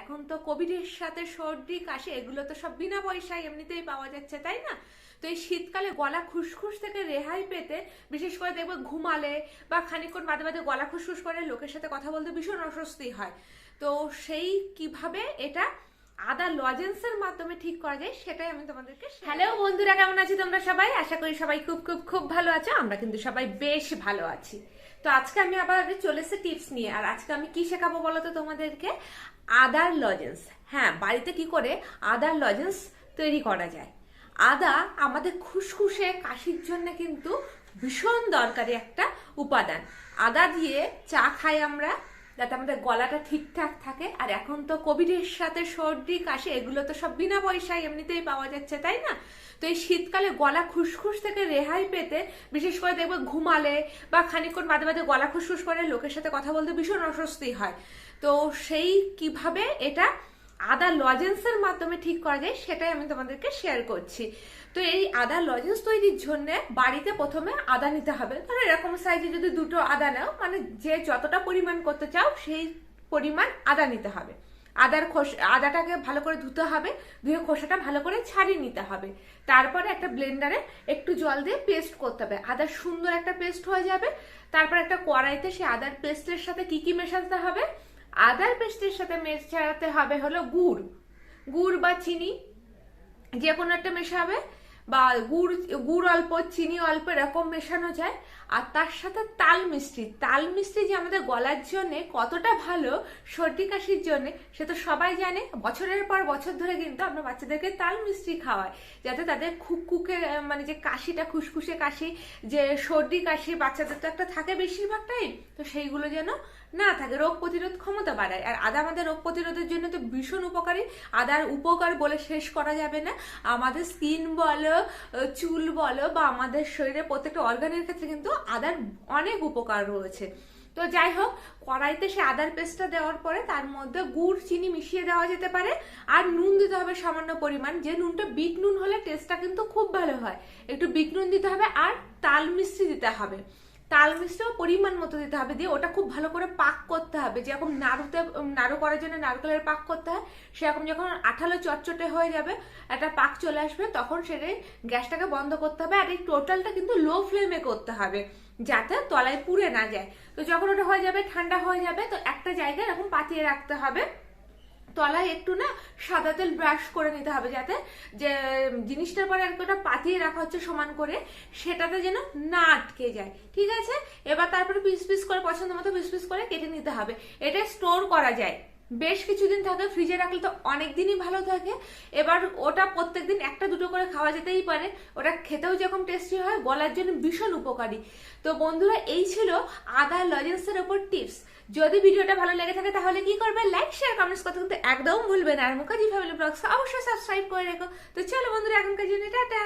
এখন তো কোভিডের সাথে সর্দি, কাশি, এগুলো তো সব বিনা পয়সায় এমনিতেই পাওয়া যাচ্ছে, তাই না? তো এই শীতকালে গলা খুসখুস থেকে রেহাই পেতে বিশেষ করে দেখবে ঘুমালে বা খানিকক্ষণ মাঝে মাঝে গলা খুসখুস করে, লোকের সাথে কথা বলতে ভীষণ অস্বস্তি হয়। তো সেই কীভাবে এটা আদা লজেন্সের মাধ্যমে ঠিক করা যায় সেটাই আমি তোমাদেরকে হ্যালো বন্ধুরা কেমন আছি তোমরা সবাই? আশা করি সবাই খুব খুব খুব ভালো আছো। আমরা কিন্তু সবাই বেশ ভালো আছি। তো আজকে আমি আবার চলে এসেছি টিপস নিয়ে। আর আজকে আমি কি শেখাবো বলো তো তোমাদেরকে? আদার লজেন্স হ্যাঁ বাড়িতে কি করে আদার লজেন্স তৈরি করা যায়? আদা আমাদের খুসখুসে কাশির জন্য কিন্তু ভীষণ দরকারি একটা উপাদান। আদা দিয়ে চা খাই আমরা। যাতে আমাদের গলাটা ঠিকঠাক থাকে। আর এখন তো কোভিডের সাথে সর্দি, কাশি, এগুলো তো সব বিনা পয়সায় এমনিতেই পাওয়া যাচ্ছে, তাই না? তো এই শীতকালে গলা খুসখুস থেকে রেহাই পেতে বিশেষ করে দেখবে ঘুমালে বা খানিকক্ষণ মাঝে মাঝে গলা খুসখুস করে, লোকের সাথে কথা বলতে ভীষণ অস্বস্তি হয়। তো সেই কীভাবে এটা আদা লজেন্সের মাধ্যমে ঠিক করা যায়, সেটাই আমি তোমাদেরকে শেয়ার করছি। তো এই আদা লজেন্স তৈরির জন্য বাড়িতে প্রথমে আদা নিতে হবে। ধরো এরকম সাইজে যদি দুটো আদা নাও মানে যে যতটা পরিমাণ করতে চাও, সেই পরিমাণ আদা নিতে হবে। আদার খোস, আদাটাকে ভালো করে ধুতে হবে, ধুয়ে খোসাটা ভালো করে ছাড়িয়ে নিতে হবে। তারপরে একটা ব্লেন্ডারে একটু জল দিয়ে পেস্ট করতে হবে। আদার সুন্দর একটা পেস্ট হয়ে যাবে। তারপর একটা কড়াইতে সে আদার পেস্টের সাথে কি কি মেশাতে হবে? আদার পেস্টের সাথে মেশাতে হবে হলো গুড়। গুড় বা চিনি যে কোনো একটা মেশাবে। বা গুড় গুড় অল্প, চিনি অল্প এরকম মেশানো যায়। আর তার সাথে তাল মিষ্টি। তাল মিষ্টি যে আমাদের গলার জন্য কতটা ভালো, সর্দি কাশির জন্য, সে তো সবাই জানে। বছরের পর বছর ধরে কিন্তু আমরা বাচ্চাদেরকে তাল মিষ্টি খাওয়াই, যাতে তাদের খুকুকে মানে যে কাশিটা, খুসখুসে কাশি, যে সর্দি কাশি, বাচ্চাদের তো একটা থাকে বেশিরভাগ টাইম তো সেইগুলো যেন না থাকে, রোগ প্রতিরোধ ক্ষমতা বাড়ায়। আর আদা আমাদের রোগ প্রতিরোধের জন্য তো ভীষণ উপকারী। আদার উপকার বলে শেষ করা যাবে না। আমাদের স্কিন বলো চুল বলো বা আমাদের শরীরে প্রত্যেকটা অর্গানের ক্ষেত্রে কিন্তু আদার অনেক উপকার রয়েছে। তো যাই হোক, কড়াইতে সে আদার পেস্টটা দেওয়ার পরে তার মধ্যে গুড়, চিনি মিশিয়ে দেওয়া যেতে পারে আর নুন দিতে হবে সামান্য পরিমাণ। যে নুনটা বিট নুন হলে টেস্টটা কিন্তু খুব ভালো হয়। একটু বিট নুন দিতে হবে আর তাল মিষ্টি দিতে হবে। তাল মিষ্টিও পরিমাণ মতো দিতে হবে। দিয়ে ওটা খুব ভালো করে পাক করতে হবে। যেরকম নাড়ুতে, নাড়ু করার জন্য নারকেলের পাক করতে হয়, সেরকম যখন আঠালো চটচটে হয়ে যাবে, একটা পাক চলে আসবে, তখন সেটাই গ্যাসটাকে বন্ধ করতে হবে। আর এই টোটালটা কিন্তু লো ফ্লেমে করতে হবে, যাতে তলায় পুড়ে না যায়। তো যখন ওটা হয়ে যাবে, ঠান্ডা হয়ে যাবে, তো একটা জায়গায় এরকম পাতিয়ে রাখতে হবে। তলায় একটু না সাদা তেল ব্রাশ করে নিতে হবে যাতে যে, জিনিসটার পরে একটা পাতিয়ে রাখা হচ্ছে সমান করে, সেটাতে যেন না আটকে যায়। ঠিক আছে? এবার তারপরে পিস পিস করে পছন্দ মতো পিস পিস করে কেটে নিতে হবে। এটা স্টোর করা যায়। বেশ কিছুদিন থাকে, ফ্রিজে রাখলে তো অনেক দিনই ভালো থাকে। এবার ওটা প্রত্যেকদিন একটা দুটো করে খাওয়া যেতেই পারে। ওটা খেতেও যেরকম টেস্টি হয় গলার জন্য ভীষণ উপকারী। তো বন্ধুরা, এই ছিল আদা লজেন্সের ওপর টিপস যদি ভিডিওটা ভালো লেগে থাকে, তাহলে কি করবে? লাইক শেয়ার কমেন্টস করতে কিন্তু একদম ভুলবে না। আর মুখার্জি ফ্যামিলি ব্লগস অবশ্যই সাবস্ক্রাইব করে রেখো। তো চলো বন্ধুরা, এখনকার জন্য টাটা।